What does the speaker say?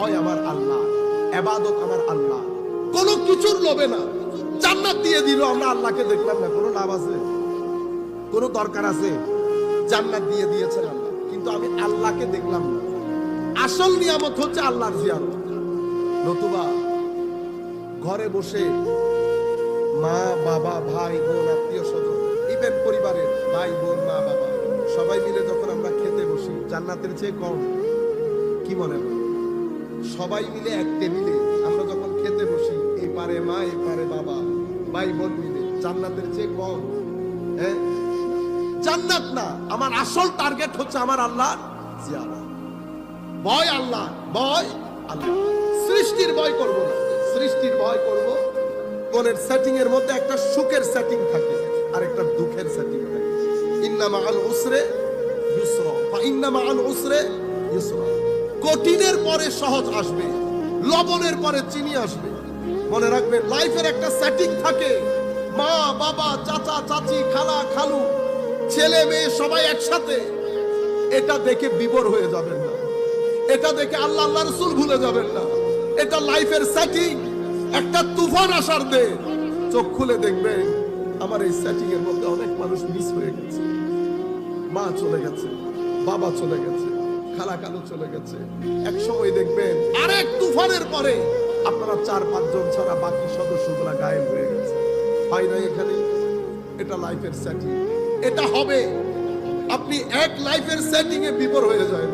ভয় আমার আল্লাহ, এবাদত আমার আল্লাহ। কোনো কিছুর লোভে না। জান্নাত দিয়ে দিল, আমরা আল্লাহকে দেখলাম না। কোনো লাভ আছে? কোনো দরকার আছে? জান্নাত দিয়ে দিয়েছেন আল্লাহ। কিন্তু আমি আল্লাহকে দেখলাম না। আসল নিয়ামত হচ্ছে আল্লাহর জিয়ারত। নতুবা ঘরে বসে মা, বাবা, ভাই, বোন, আত্মীয় স্বজন ইভেন পরিবারের ভাই, বোন, মা, বাবা, সবাই মিলে যখন আমরা খেতে বসি, জান্নাতের চেয়ে কম, কি মনে হয়? সবাই মিলে এক টেবিলে আমরা যখন খেতে বসি এই পারে মা এই বাবা, ভাই বোন মিলে, জান্নাতের চেয়ে কম হ্যাঁ? জান্নাত না, আমার আসল টার্গেট হচ্ছে আমার আল্লাহ জিয়ারা ভয় আল্লাহ ভয় আল্লাহ। সৃষ্টির ভয় করব না। সৃষ্টির ভয় করব কোনের সেটিং এর মধ্যে একটা সুখের সেটিং থাকে, আর একটা দুঃখের সেটিং থাকে। ইন্নামা আল উসরে ইউসরা, বা ইন্নামা আল উসরে ইউসরা। কঠিনের পরে সহজ আসবে, লবণের পরে চিনি আসবে। মনে রাখবেন, লাইফের একটা সেটিং থাকে, মা, বাবা, চাচা, চাচি, খালা, খালু, ছেলে, মেয়ে, সবাই একসাথে। এটা দেখে বিবর হয়ে যাবেন না। এটা দেখে আল্লাহ আল্লাহ রসুল ভুলে যাবেন না। এটা লাইফের সেটিং একটা তুফান আসার দে। চোখ খুলে দেখবেন, আমার এই সেটিং এর মধ্যে অনেক মানুষ মিস হয়ে গেছে। মা চলে গেছে, বাবা চলে গেছে। খালা কালো চলে গেছে। এক সময় দেখবেন আরেক তুফানের পরে আপনারা চার, পাঁচজন ছাড়া বাকি সদস্যগুলা গায়েব হয়ে গেছে। পাই নাই এখানে? এটা লাইফের সেটিং এটা হবে। আপনি এক লাইফের সেটিং এ বিপর হয়ে যায়